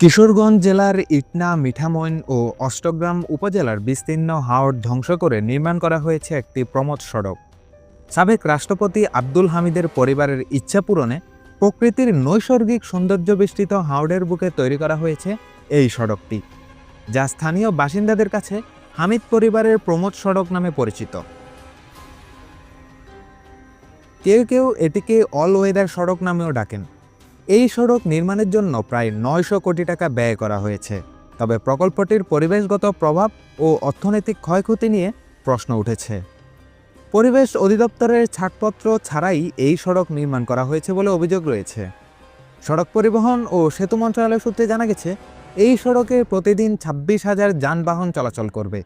কিশোরগঞ্জ জেলার ইটনা, মিঠামইন ও অষ্টগ্রাম উপজেলার বিস্তীর্ণ হাওড় ধ্বংস করে নির্মাণ করা হয়েছে একটি প্রমোদ সড়ক। সাবেক রাষ্ট্রপতি আব্দুল হামিদের পরিবারের ইচ্ছা পূরণে প্রকৃতির নৈসর্গিক সৌন্দর্য বেষ্টিত হাওড়ের বুকে তৈরি করা হয়েছে এই সড়কটি, যা স্থানীয় বাসিন্দাদের কাছে হামিদ পরিবারের প্রমোদ সড়ক নামে পরিচিত। কেউ কেউ এটিকে অল ওয়েদার সড়ক নামেও ডাকেন। এই সড়ক নির্মাণের জন্য প্রায় নয়শো কোটি টাকা ব্যয় করা হয়েছে। তবে প্রকল্পটির পরিবেশগত প্রভাব ও অর্থনৈতিক ক্ষয়ক্ষতি নিয়ে প্রশ্ন উঠেছে। পরিবেশ অধিদপ্তরের ছাড়পত্র ছাড়াই এই সড়ক নির্মাণ করা হয়েছে বলে অভিযোগ রয়েছে। সড়ক পরিবহন ও সেতু মন্ত্রণালয় সূত্রে জানা গেছে, এই সড়কে প্রতিদিন ছাব্বিশ হাজার যানবাহন চলাচল করবে।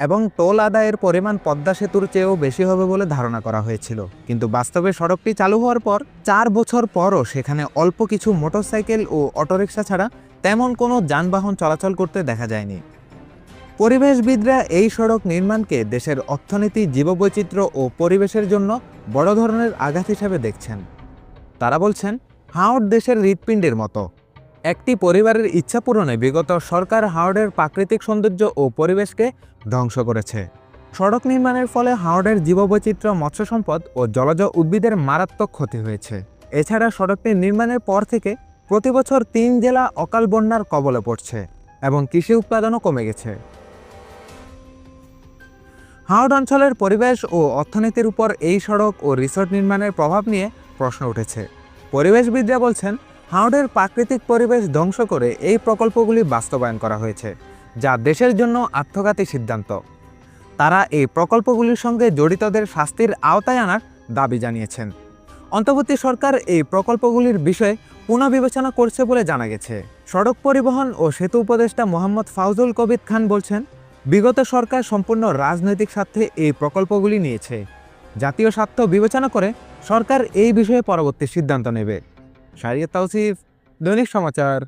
এবং টোল আদায়ের পরিমাণ পদ্মা সেতুর চেয়েও বেশি হবে বলে ধারণা করা হয়েছিল। কিন্তু বাস্তবে সড়কটি চালু হওয়ার পর চার বছর পরও সেখানে অল্প কিছু মোটরসাইকেল ও অটোরিকশা ছাড়া তেমন কোনো যানবাহন চলাচল করতে দেখা যায়নি। পরিবেশবিদরা এই সড়ক নির্মাণকে দেশের অর্থনীতি, জীববৈচিত্র্য ও পরিবেশের জন্য বড় ধরনের আঘাত হিসাবে দেখছেন। তারা বলছেন হাওড় দেশের হৃৎপিণ্ডের মতো। একটি পরিবারের ইচ্ছা পূরণে বিগত সরকার হাওড়ের প্রাকৃতিক সৌন্দর্য ও পরিবেশকে ধ্বংস করেছে। সড়ক নির্মাণের ফলে হাওড়ের জীববৈচিত্র্য মৎস্য সম্পদ ও জলজ উদ্ভিদের মারাত্মক ক্ষতি হয়েছে। এছাড়া সড়কটি নির্মাণের পর থেকে প্রতি বছর তিন জেলা অকাল বন্যার কবলে পড়ছে এবং কৃষি উৎপাদনও কমে গেছে। হাওড় অঞ্চলের পরিবেশ ও অর্থনীতির উপর এই সড়ক ও রিসোর্ট নির্মাণের প্রভাব নিয়ে প্রশ্ন উঠেছে। পরিবেশবিদরা বলছেন হাওড়ের প্রাকৃতিক পরিবেশ ধ্বংস করে এই প্রকল্পগুলি বাস্তবায়ন করা হয়েছে, যা দেশের জন্য আত্মঘাতী সিদ্ধান্ত। তারা এই প্রকল্পগুলির সঙ্গে জড়িতদের শাস্তির আওতায় আনার দাবি জানিয়েছেন। অন্তর্বর্তী সরকার এই প্রকল্পগুলির বিষয়ে পুনঃবিবেচনা করছে বলে জানা গেছে। সড়ক পরিবহন ও সেতু উপদেষ্টা মোহাম্মদ ফাউজুল কবির খান বলছেন, বিগত সরকার সম্পূর্ণ রাজনৈতিক স্বার্থে এই প্রকল্পগুলি নিয়েছে। জাতীয় স্বার্থ বিবেচনা করে সরকার এই বিষয়ে পরবর্তী সিদ্ধান্ত নেবে। শারিয়া তাওসিফ দৈনিক সমাচার।